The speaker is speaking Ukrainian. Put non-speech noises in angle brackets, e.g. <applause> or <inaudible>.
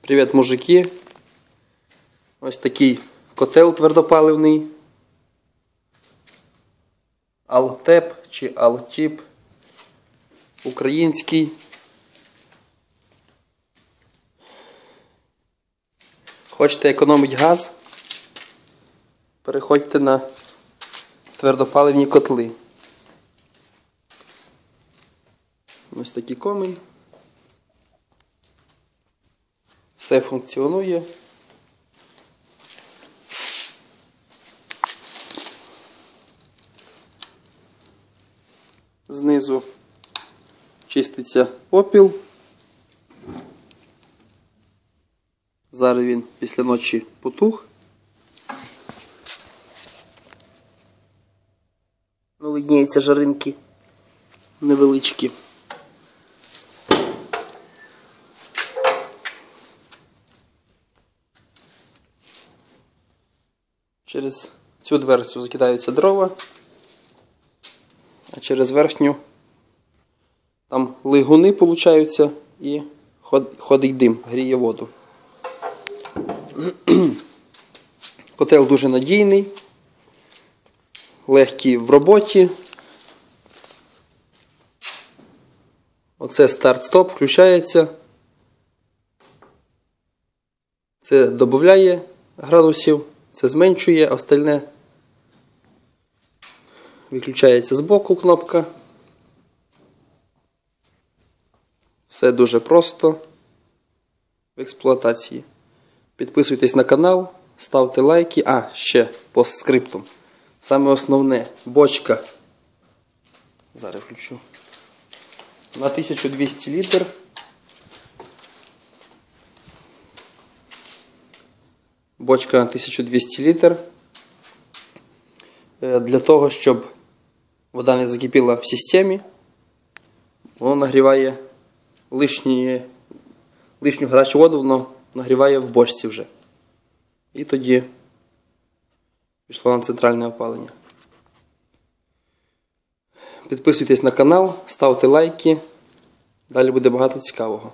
Привіт, мужики. Ось такий котел твердопаливний. Алтеп чи Алтіп. Український. Хочете економити газ? Переходьте на твердопаливні котли. Ось такий комень. Все функціонує. Знизу чиститься опіл. Зараз він після ночі потух. Ну, видніються жаринки невеличкі. Через цю дверцю закидаються дрова, а через верхню там лигуни получаються і ходить дим, гріє воду. <clears throat> Котел дуже надійний, легкий в роботі. Оце старт-стоп включається. Це додає градусів, це зменшує, остальне виключається з боку кнопка. Все дуже просто в експлуатації. Підписуйтесь на канал, ставте лайки. А, ще по скрипту. Саме основне бочка. Зараз включу. На 1200 літр. Бочка на 1200 літр. Е, Для того, щоб вода не закипіла в системі, воно нагріває лишні, лишню гарячу воду, воно нагріває в бочці вже. І тоді пішло на центральне опалення. Підписуйтесь на канал, ставте лайки. Далі буде багато цікавого.